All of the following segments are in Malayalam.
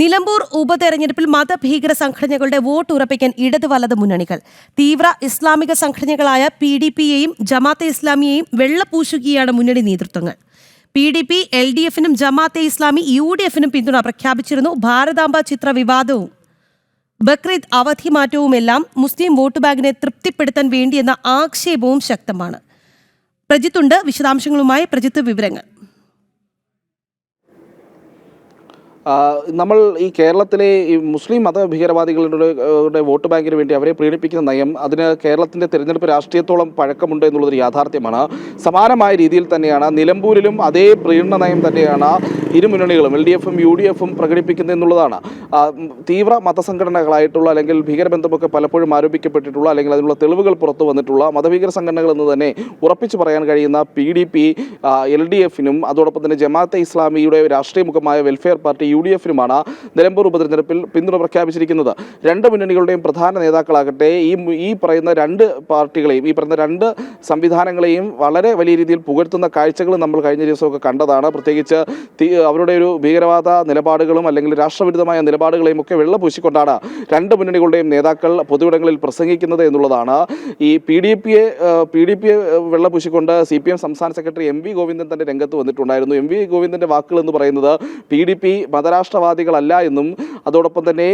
നിലമ്പൂർ ഉപതെരഞ്ഞെടുപ്പിൽ മതഭീകര സംഘടനകളുടെ വോട്ട് ഉറപ്പിക്കാൻ ഇടത് വലത് മുന്നണികൾ. തീവ്ര ഇസ്ലാമിക സംഘടനകളായ പി ഡി പിയെയും ജമാഅത്തെ ഇസ്ലാമിയെയും വെള്ളപൂശുകയാണ് മുന്നണി നേതൃത്വങ്ങൾ. P D P L D എഫിനും ജമാഅത്തെ ഇസ്ലാമി യു ഡി എഫിനും പിന്തുണ പ്രഖ്യാപിച്ചിരുന്നു ഭാരതാംബ ചിത്ര വിവാദവും ബക്രീദ് അവധി മാറ്റവുമെല്ലാം മുസ്ലിം വോട്ട് ബാങ്കിനെ തൃപ്തിപ്പെടുത്താൻ വേണ്ടിയെന്ന ആക്ഷേപവും ശക്തമാണ്. പ്രജിത്തുണ്ട് വിശദാംശങ്ങളുമായി പ്രജിത്ത് വിവരങ്ങൾ ആ, നമ്മൾ ഈ കേരളത്തിലെ ഈ മുസ്ലിം മത ഭീകരവാദികളുടെ വോട്ട് ബാങ്കിന് വേണ്ടി അവരെ പ്രീണിപ്പിക്കുന്ന നയം അതിന് കേരളത്തിന്റെ തിരഞ്ഞെടുപ്പ് രാഷ്ട്രീയത്തോളം പഴക്കമുണ്ട് എന്നുള്ളതൊരു യാഥാർത്ഥ്യമാണ്. സമാനമായ രീതിയിൽ തന്നെയാണ് നിലമ്പൂരിലും അതേ പ്രീണന നയം തന്നെയാണ് ഇരു മുന്നണികളും എൽ ഡി എഫും യു ഡി എഫും പ്രകടിപ്പിക്കുന്നത് എന്നുള്ളതാണ്. തീവ്ര മതസംഘടനകളായിട്ടുള്ള അല്ലെങ്കിൽ ഭീകരബന്ധമൊക്കെ പലപ്പോഴും ആരോപിക്കപ്പെട്ടിട്ടുള്ള അല്ലെങ്കിൽ അതിനുള്ള തെളിവുകൾ പുറത്തു വന്നിട്ടുള്ള മതഭീകര സംഘടനകൾ എന്ന് തന്നെ ഉറപ്പിച്ചു പറയാൻ കഴിയുന്ന P D P L D എഫിനും അതോടൊപ്പം തന്നെ ജമാഅത്തെ ഇസ്ലാമിയുടെ രാഷ്ട്രീയ മുഖമായ വെൽഫെയർ പാർട്ടി യു ഡി എഫിനുമാണ് നിലമ്പൂർ ഉപതെരഞ്ഞെടുപ്പിൽ പിന്തുണ പ്രഖ്യാപിച്ചിരിക്കുന്നത്. രണ്ട് മുന്നണികളുടെയും പ്രധാന നേതാക്കളാകട്ടെ ഈ ഈ പറയുന്ന രണ്ട് പാർട്ടികളെയും ഈ പറയുന്ന രണ്ട് സംവിധാനങ്ങളെയും വളരെ വലിയ രീതിയിൽ പുകഴ്ത്തുന്ന കാഴ്ചകൾ നമ്മൾ കഴിഞ്ഞ ദിവസമൊക്കെ കണ്ടതാണ്. പ്രത്യേകിച്ച് അവരുടെ ഒരു ഭീകരവാദ നിലപാടുകളും അല്ലെങ്കിൽ രാഷ്ട്രവിരുദ്ധമായ നിലപാടുകളെയും ഒക്കെ വെള്ളപൂശിക്കൊണ്ടാണ് രണ്ട് മുന്നണികളുടെയും നേതാക്കൾ പൊതുവിടങ്ങളിൽ പ്രസംഗിക്കുന്നത് എന്നുള്ളതാണ്. ഈ പി ഡി പിയെ പി ഡി പിയെ വെള്ളപൂശിക്കൊണ്ട് സി പി എം സംസ്ഥാന സെക്രട്ടറി എം വി ഗോവിന്ദൻ തന്നെ രംഗത്ത് വന്നിട്ടുണ്ടായിരുന്നു. എം വി ഗോവിന്ദന്റെ വാക്കുകൾ എന്ന് പറയുന്നത് പി ഡി പി മതരാഷ്ട്രവാദികളല്ല എന്നും അതോടൊപ്പം തന്നെ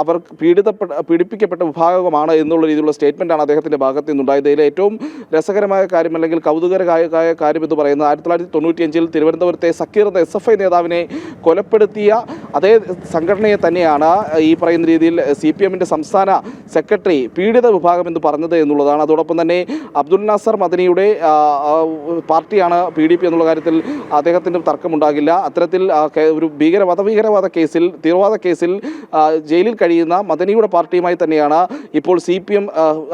അവർ പീഡിതപ്പെട്ട പീഡിപ്പിക്കപ്പെട്ട വിഭാഗമാണ് എന്നുള്ള രീതിയിലുള്ള സ്റ്റേറ്റ്മെന്റാണ് അദ്ദേഹത്തിന്റെ ഭാഗത്ത് നിന്നുണ്ടായത്. ഇതിലെ ഏറ്റവും രസകരമായ കാര്യം അല്ലെങ്കിൽ കൗതുകരമായ കാര്യം എന്ന് പറയുന്നത് ആയിരത്തി തൊള്ളായിരത്തി തൊണ്ണൂറ്റിയഞ്ചിൽ തിരുവനന്തപുരത്തെ സക്കീർ എന്ന എസ് എഫ് ഐ നേതാവിനെ കൊലപ്പെടുത്തിയ അതേ സംഘടനയെ തന്നെയാണ് ഈ പറയുന്ന രീതിയിൽ സി പി എമ്മിന്റെ സംസ്ഥാന സെക്രട്ടറി പീഡിത വിഭാഗം എന്ന് പറഞ്ഞത് എന്നുള്ളതാണ്. അതോടൊപ്പം തന്നെ അബ്ദുൽ നാസർ മദനിയുടെ പാർട്ടിയാണ് പി ഡി പി എന്നുള്ള കാര്യത്തിൽ അദ്ദേഹത്തിന്റെ തർക്കമുണ്ടാകില്ല. അത്തരത്തിൽ ഒരു ഭീകര മതഭീകരവാദ കേസിൽ തീവ്രവാദ കേസിൽ ജയിലിൽ കഴിയുന്ന മദനിയുടെ പാർട്ടിയുമായി തന്നെയാണ് ഇപ്പോൾ സി പി എം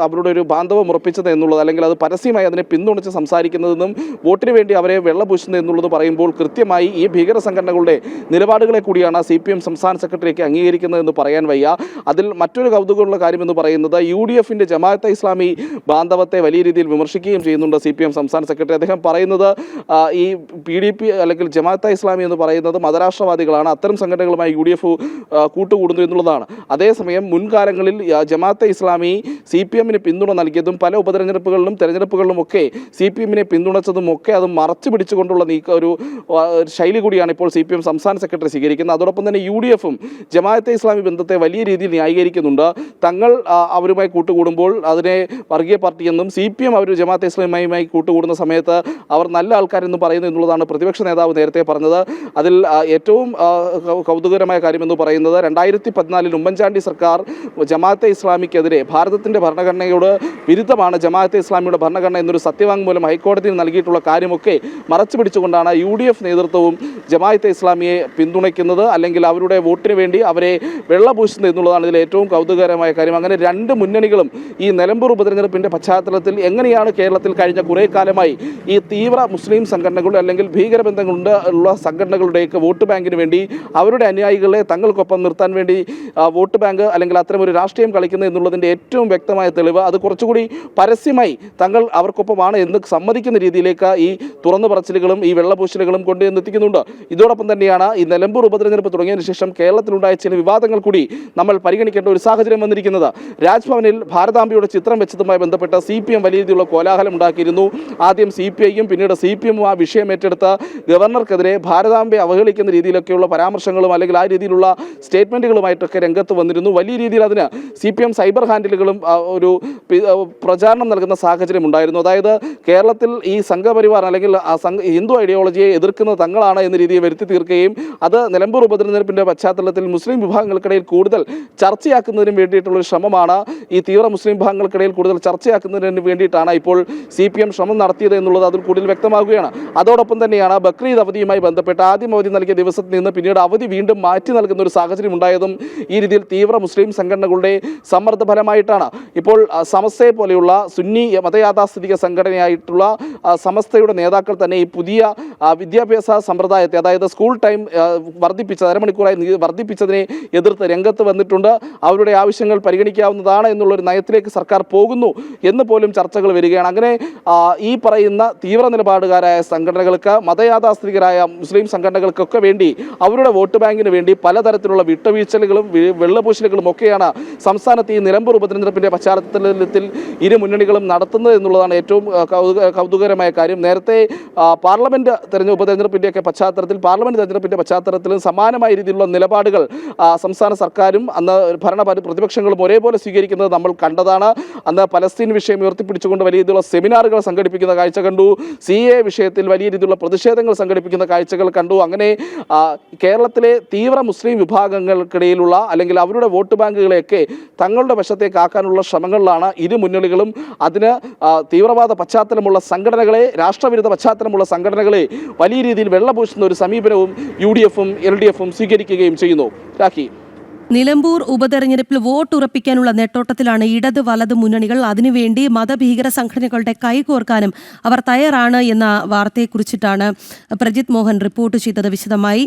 അവരുടെ ഒരു ബാന്ധവം ഉറപ്പിച്ചത് എന്നുള്ളത് അല്ലെങ്കിൽ അത് പരസ്യമായി അതിനെ പിന്തുണച്ച് സംസാരിക്കുന്നതെന്നും വോട്ടിന് വേണ്ടി അവരെ വെള്ളപൂശുന്നത് എന്നുള്ളത് പറയുമ്പോൾ കൃത്യമായി ഈ ഭീകര സംഘടനകളുടെ നിലപാടുകളെ കൂടിയാണ് സി പി എം സംസ്ഥാന സെക്രട്ടറിയൊക്കെ അംഗീകരിക്കുന്നതെന്ന് പറയാൻ വയ്യ. അതിൽ മറ്റൊരു കൗതുകമുള്ള കാര്യമെന്ന് പറയുന്നത് യു ഡി എഫിന്റെ ജമാഅത്തെ ഇസ്ലാമി ബാന്ധവത്തെ വലിയ രീതിയിൽ വിമർശിക്കുകയും ചെയ്യുന്നുണ്ട് സി പി എം സംസ്ഥാന സെക്രട്ടറി. അദ്ദേഹം പറയുന്നത് ഈ പി ഡി പി അല്ലെങ്കിൽ ജമാഅത്തെ ഇസ്ലാമി എന്ന് പറയുന്നത് മതരാഷ്ട്രവാദികളാണ്. അത്തരം സംഘടനകളുമായി യു ഡി എഫ് കൂട്ടുകൂടുന്നു എന്നുള്ളതാണ്. അതേസമയം മുൻകാലങ്ങളിൽ ജമാഅത്തെ ഇസ്ലാമി സി പി എമ്മിന് പിന്തുണ നൽകിയതും പല ഉപതെരഞ്ഞെടുപ്പുകളിലും തെരഞ്ഞെടുപ്പുകളിലും ഒക്കെ സി പി എമ്മിനെ പിന്തുണച്ചതും ഒക്കെ അത് മറച്ചു പിടിച്ചുകൊണ്ടുള്ള നീക്ക ഒരു ശൈലി കൂടിയാണ് ഇപ്പോൾ സി പി എം സംസ്ഥാന സെക്രട്ടറി സ്വീകരിക്കുന്നത്. അതോടൊപ്പം തന്നെ യു ഡി എഫും ജമാഅത്തെ ഇസ്ലാമി ബന്ധത്തെ വലിയ രീതിയിൽ ന്യായീകരിക്കുന്നുണ്ട്. തങ്ങൾ അവരുമായി കൂട്ടുകൂടുമ്പോൾ അതിനെ വർഗീയ പാർട്ടിയെന്നും സി പി എം അവർ ജമാഅത്തെ ഇസ്ലാമിയുമായി കൂട്ടുകൂടുന്ന സമയത്ത് അവർ നല്ല ആൾക്കാരെന്ന് പറയുന്നു എന്നുള്ളതാണ് പ്രതിപക്ഷ നേതാവ് നേരത്തെ പറഞ്ഞത്. അതിൽ ഏറ്റവും കൗതുകകരമായ കാര്യമെന്ന് പറയുന്നത് രണ്ടായിരത്തി പതിനാലിൽ ഉമ്മൻചാണ്ടി സർക്കാർ ജമാഅത്തെ ഇസ്ലാമിക്കെതിരെ ഭാരതത്തിന്റെ ഭരണഘടനയോട് വിരുദ്ധമാണ് ജമാഅത്തെ ഇസ്ലാമിയുടെ ഭരണഘടന എന്നൊരു സത്യവാങ്മൂലം ഹൈക്കോടതിയിൽ നൽകിയിട്ടുള്ള കാര്യമൊക്കെ മറച്ചു പിടിച്ചുകൊണ്ടാണ് യു ഡി എഫ് നേതൃത്വവും ജമാഅത്തെ ഇസ്ലാമിയെ പിന്തുണയ്ക്കുന്നത്. അല്ലെങ്കിൽ അവരുടെ വോട്ടിന് വേണ്ടി അവരെ വെള്ളപൂശുന്നത് എന്നുള്ളതാണ് ഇതിൽ ഏറ്റവും കൗതുകകരമായ കാര്യം. അങ്ങനെ രണ്ട് മുന്നണികളും ഈ നിലമ്പൂർ ഉപതെരഞ്ഞെടുപ്പിന്റെ പശ്ചാത്തലത്തിൽ എങ്ങനെയാണ് കേരളത്തിൽ കഴിഞ്ഞ കുറേ കാലമായി ഈ തീവ്ര മുസ്ലിം സംഘടനകൾ അല്ലെങ്കിൽ ഭീകരബന്ധങ്ങളുണ്ട് ഉള്ള സംഘടനകളുടെയൊക്കെ വോട്ട് ബാങ്കിന് വേണ്ടി അവരുടെ അനുയായികളെ തങ്ങൾക്കൊപ്പം നിർത്താൻ വേണ്ടി വോട്ട് ബാങ്ക് അല്ലെങ്കിൽ അത്തരം ഒരു രാഷ്ട്രീയം കളിക്കുന്നത് എന്നുള്ളതിന്റെ ഏറ്റവും വ്യക്തമായ തെളിവ്. അത് കുറച്ചുകൂടി പരസ്യമായി തങ്ങൾ അവർക്കൊപ്പമാണ് എന്ന് സമ്മതിക്കുന്ന രീതിയിലേക്ക് ഈ തുറന്നു പറച്ചിലുകളും ഈ വെള്ളപൂശലുകളും കൊണ്ട് ഇതോടൊപ്പം തന്നെയാണ് ഈ നിലമ്പൂർ ഉപതെരഞ്ഞെടുപ്പ് തുടങ്ങിയതിനു ശേഷം കേരളത്തിലുണ്ടായ ചില വിവാദങ്ങൾ കൂടി നമ്മൾ പരിഗണിക്കേണ്ട ഒരു സാഹചര്യം വന്നിരിക്കുന്നത്. രാജ്ഭവനിൽ ഭാരതാംബയുടെ ചിത്രം വെച്ചതുമായി ബന്ധപ്പെട്ട് സി പി എം വലിയ രീതിയിലുള്ള കോലാഹലം ഉണ്ടാക്കിയിരുന്നു. ആദ്യം സി പി ഐയും പിന്നീട് സി പി എമ്മും ആ വിഷയം ഏറ്റെടുത്ത് ഗവർണർക്കെതിരെ ഭാരതാംബയെ അവഹേളിക്കുന്ന രീതിയിലൊക്കെയുള്ള പരാമർശങ്ങളും അല്ലെങ്കിൽ ആ രീതിയിലുള്ള സ്റ്റേറ്റ്മെന്റുകളുമായിട്ടൊക്കെ രംഗത്ത് വന്നിരുന്നു. വലിയ രീതിയിൽ അതിന് സി പി എം സൈബർ ഹാൻഡിലുകളും ഒരു പ്രചാരണം നൽകുന്ന സാഹചര്യം ഉണ്ടായിരുന്നു. അതായത് കേരളത്തിൽ ഈ സംഘപരിവാർ അല്ലെങ്കിൽ ഹിന്ദു ഐഡിയോളജിയെ എതിർക്കുന്നത് തങ്ങളാണ് എന്ന രീതിയിൽ വരുത്തി തീർക്കുകയും അത് നിലമ്പൂർ ഉപതെരഞ്ഞെടുപ്പിന്റെ പശ്ചാത്തലത്തിൽ മുസ്ലിം വിഭാഗങ്ങൾക്കിടയിൽ കൂടുതൽ ചർച്ചയാക്കുന്നതിന് വേണ്ടിയിട്ടുള്ള ശ്രമമാണ്. ഈ തീവ്ര മുസ്ലിം വിഭാഗങ്ങൾക്കിടയിൽ കൂടുതൽ ചർച്ചയാക്കുന്നതിന് വേണ്ടിയിട്ടാണ് ഇപ്പോൾ സി പി എം ശ്രമം നടത്തിയത് എന്നുള്ളത് അതിൽ കൂടുതൽ വ്യക്തമാകുകയാണ്. അതോടൊപ്പം തന്നെയാണ് ബക്രീദ് അവധിയുമായി ബന്ധപ്പെട്ട് ആദ്യം അവധി നൽകിയ ദിവസത്തിൽ നിന്ന് പിന്നീട് അവധി വീണ്ടും മാറ്റി നൽകുന്ന ഒരു സാഹചര്യം ഉണ്ടായതും ഈ രീതിയിൽ തീവ്ര മുസ്ലിം സംഘടനകളുടെ സമ്മർദ്ദ ഫലമായിട്ടാണ് ഇപ്പോൾ സമസ്തയെ പോലെയുള്ള സുന്നി മതയാഥാസ്ഥിതിക സംഘടനയായിട്ടുള്ള സമസ്തയുടെ നേതാക്കൾ തന്നെ ഈ പുതിയ വിദ്യാഭ്യാസ സമ്പ്രദായത്തെ അതായത് സ്കൂൾ ടൈം വർദ്ധിപ്പിച്ച അരമണിക്കൂറായി നീ- വർദ്ധിപ്പിച്ചതിനെ എതിർത്ത് രംഗത്ത് വന്നിട്ടുണ്ട്. അവരുടെ ആവശ്യങ്ങൾ പരിഗണിക്കാവുന്നതാണ് എന്നുള്ളൊരു നയത്തിലേക്ക് സർക്കാർ പോകുന്നു എന്ന് പോലും ചർച്ചകൾ വരികയാണ്. അങ്ങനെ ഈ പറയുന്ന തീവ്ര നിലപാടുകാരായ സംഘടനകൾക്ക് മതയാഥാസ്ഥിതികരായ മുസ്ലിം സംഘടനകൾക്കൊക്കെ വേണ്ടി അവരുടെ വോട്ട് ബാങ്കിന് വേണ്ടി പലതരത്തിലുള്ള വിട്ടുവീഴ്ചലുകളും വെള്ളപൂശലുകളും ഒക്കെയാണ് സംസ്ഥാനത്ത് ഈ നിലമ്പൂർ ഉപതെരഞ്ഞെടുപ്പിന്റെ പശ്ചാത്തലത്തിൽ ഇരു മുന്നണികളും നടത്തുന്നത് എന്നുള്ളതാണ് ഏറ്റവും കൗതുകരമായ കാര്യം. നേരത്തെ പാർലമെന്റ് തെരഞ്ഞെടുപ്പ് ഉപതെരഞ്ഞെടുപ്പിന്റെയൊക്കെ പശ്ചാത്തലത്തിൽ പാർലമെന്റ് തെരഞ്ഞെടുപ്പിന്റെ പശ്ചാത്തലത്തിലും സമാനമായ രീതിയിലുള്ള നിലപാടുകൾ സംസ്ഥാന സർക്കാരും അന്ന് ഭരണ പ്രതിപക്ഷങ്ങളും ഒരേപോലെ സ്വീകരിക്കുന്നത് നമ്മൾ കണ്ടതാണ്. അന്ന് പലസ്തീൻ വിഷയം ഉയർത്തിപ്പിടിച്ചുകൊണ്ട് വലിയ രീതിയിലുള്ള സെമിനാറുകൾ സംഘടിപ്പിക്കുന്ന കാഴ്ച കണ്ടു. സി എ വിഷയത്തിൽ വലിയ രീതിയിലുള്ള പ്രതിഷേധങ്ങൾ സംഘടിപ്പിക്കുന്ന കാഴ്ചകൾ കണ്ടു. അങ്ങനെ കേരളത്തിലെ തീവ്ര മുസ്ലിം വിഭാഗങ്ങൾക്കിടയിലുള്ള അല്ലെങ്കിൽ അവരുടെ വോട്ട് ബാങ്കുകളെയൊക്കെ തങ്ങളുടെ വശത്തേക്ക് ആക്കാനുള്ള ശ്രമങ്ങളിലാണ് ഇരു മുന്നണികളും അതിന് തീവ്രവാദ പശ്ചാത്തലമുള്ള സംഘടനകളെ രാഷ്ട്രവിരുദ്ധ പശ്ചാത്തലമുള്ള സംഘടനകളെ വലിയ രീതിയിൽ വെള്ളപൂശുന്ന ഒരു സമീപനവും യു ഡി എഫും എൽ ഡി എഫും സ്വീകരിക്കുകയും ചെയ്യുന്നു. രാഖി. നിലമ്പൂർ ഉപതെരഞ്ഞെടുപ്പിൽ വോട്ടുറപ്പിക്കാനുള്ള നെട്ടോട്ടത്തിലാണ് ഇടത് വലത് മുന്നണികൾ. അതിനുവേണ്ടി മതഭീകര സംഘടനകളുടെ കൈകോർക്കാനും അവർ തയ്യാറാണ് എന്ന വാർത്തയെക്കുറിച്ചിട്ടാണ് പ്രജിത് മോഹൻ റിപ്പോർട്ട് ചെയ്തത് വിശദമായി.